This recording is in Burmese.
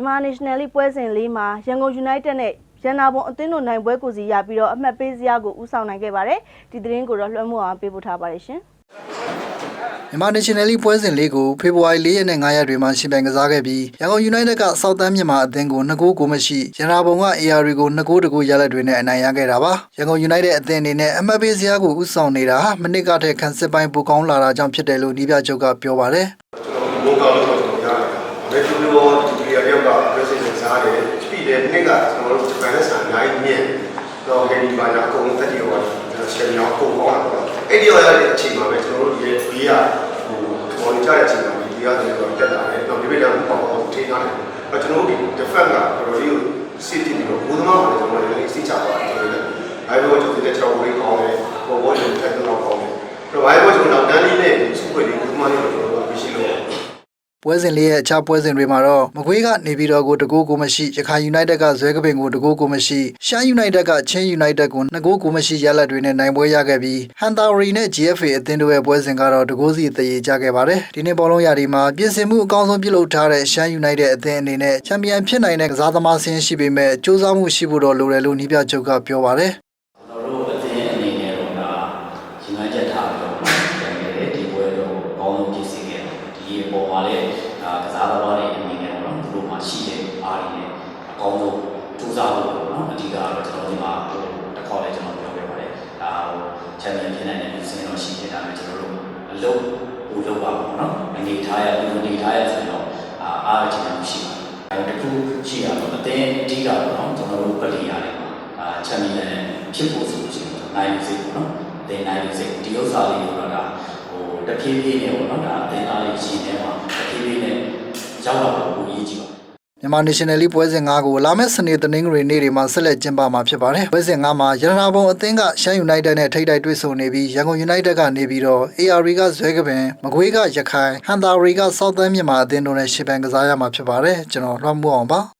မြန်မာ National League ပွဲစဉ်လေးမှာရန်ကုန် United နဲ့ရန်နာဘုံအသင်းတို့နိုင်ပွဲကိုစီရပြီးတော့အမှတ်ပေးစရာကိုဦးဆောင်နိုင်ခဲ့ပါတယ်ဒီသတင်းကိုတော့လွှမ်းမိုးအောင်ပေးပို့ထားပါတယ်ရှင်မြန်မာ National League ပွဲစဉ်လေးကိုဖေဖော်ဝါရီ၄ရက်နဲ့9ရက်တွေမှာရှင်ပြိုင်ကစားခဲ့ပြီးရန်ကုန် United ကစောက်တန်းမြန်မာအသင်းကို2ဂိုးကိုမရှိရန်နာဘုံက AR ကို2ဂိုးတကူရလက်တွေနဲ့အနိုင်ရခဲ့တာပါရန်ကုန် United အသင်းအနေနဲ့အမှတ်ပေးစရာကိုဦးဆောင်နေတာဟာမနစ်ကတည်းကခန်းစစ်ပိုင်းပိုကောင်းလာတာကြောင့်ဖြစ်တယ်လို့နီးပြချုပ်ကပြောပါတယ်ကျွန်တော်ဘုံကောင်းလို့ကျွန်တော်ရတယ်။ဒါပေမဲ့ဒီလိုဒီကလေးရောက်က president စားတယ်။ ပြီးတယ်နေ့ကကျွန်တော်တို့ဂျပန်နဲ့ဆန်အများကြီးမြင်တော့ဟယ်ဒီဘာညာအကုန်လုံးတက်ကြရောကျွန်တော်ရှယ်မြောင်းကုန်ကောင်းတာပေါ့။အဲ့ဒီရောရတဲ့အချိန်မှာပဲကျွန်တော်တို့ဒီဘေးကဟိုပေါ်နေကြတဲ့အချိန်မှာဒီဘေးကနေတော့တက်လာတယ်။တော့ဒီဘေးကပေါ့ပေါ့ထိထားတယ်။အဲကျွန်တော်တို့ဒီ defense ကတော်တော်လေးကိုစစ်တင်ပြီးတော့ဘုသမားကလည်းကျွန်တော်တို့လည်းစိတ်ချပါတယ်ကျွန်တော်တို့။အဲလိုကျွန်တော်တို့ကျွန်တော်ဝေးကောင်းတယ်။ပေါ်ပေါ်ကျွန်တော်တက်တော့ကောင်းတယ်။တော့အဲလိုကျွန်တော်နောက်တန်းလေးနဲ့စုခွေလေးဘုသမားလေးကိုကျွန်တော်တို့မရှိလို့ ပွဲစဉ်လေးရဲ့အခြားပွဲစဉ်တွေမှာတော့မကွေးကနေပြည်တော်ကိုတကူကိုမရှိရခိုင် United ကဇွဲကပင်ကိုတကူကိုမရှိရှမ်း United ကချင်း United ကို2ဂိုးကိုမရှိရလက်တွေနဲ့နိုင်ပွဲရခဲ့ပြီးဟန်တာရီနဲ့ GFA အသင်းတို့ရဲ့ပွဲစဉ်ကတော့တကူစီတရေကြခဲ့ပါတယ်ဒီနေ့ဘောလုံးရာဒီမှာပြင်ဆင်မှုအကောင်းဆုံးပြုလုပ်ထားတဲ့ရှမ်း United အသင်းအနေနဲ့ချန်ပီယံဖြစ်နိုင်တဲ့ကစားသမားဆင်းရှိပေမဲ့စူးစမ်းမှုရှိဖို့တော့လိုတယ်လို့နီးပြချုပ်ကပြောပါတယ် ကျွန်တော်တို့အသင်းအနေနဲ့တော့ဒါရှင်မချက်ထားပြီးတော့ပြန်ခဲ့တယ်ဒီပွဲတော့ကောင်းဆုံးဖြစ်စေခဲ့တယ် ဒီအပေါ်မှာလည်းဒါကစားသမားတွေအနေနဲ့တော့သူတို့မှာရှိတဲ့အားတွေနဲ့အကောင်းဆုံးကြိုးစားဖို့ပေါ့နော်အဓိကတော့ကျွန်တော်ဒီမှာဟိုတစ်ခေါက်လည်းကျွန်တော်ပြောခဲ့ပါတယ်ဒါဟိုချန်ပီယံဖြစ်နိုင်တဲ့စင်တော့ရှိနေတာပဲကျွန်တော်တို့အလုပ်ဟိုလုပ်ပါပေါ့နော်အနေထားရဒီအနေထားရဆိုတော့အာအားချင်တာရှိပါတယ်အဲတခုရှိရတော့အသင်းအဓိကပေါ့နော်ကျွန်တော်တို့ပလိရတယ်မှာအာချန်ပီယံဖြစ်ဖို့ဆိုလို့ရှိရင်နိုင်စိတ်ပေါ့နော်အသင်းနိုင်စိတ်ဒီဥစ္စာလေးကိုတော့ဒါ ဟိုတဖြည်းဖြည်းနဲ့ပေါ့နော်ဒါအသင်းသားလေးရှိနေမှာတဖြည်းဖြည်းနဲ့ရောက်လာဖို့အရေးကြီးပါတယ်မြန်မာ National League ပွဲစဉ်5ကိုလာမယ့်စနေတနင်္ဂနွေနေ့တွေမှာဆက်လက်ကျင်းပမှာဖြစ်ပါတယ်။ပွဲစဉ်5မှာရတနာဘုံအသင်းကရှမ်း United နဲ့ထိပ်တိုက်တွေ့ဆုံနေပြီးရန်ကုန် United ကနေပြီးတော့ AR ကဇွဲကပင်မကွေးကရခိုင်ဟန်တာရီကစောက်သန်းမြန်မာအသင်းတို့နဲ့ရှစ်ပန်ကစားရမှာဖြစ်ပါတယ်။ကျွန်တော်လွှမ်းမိုးအောင်ပါ။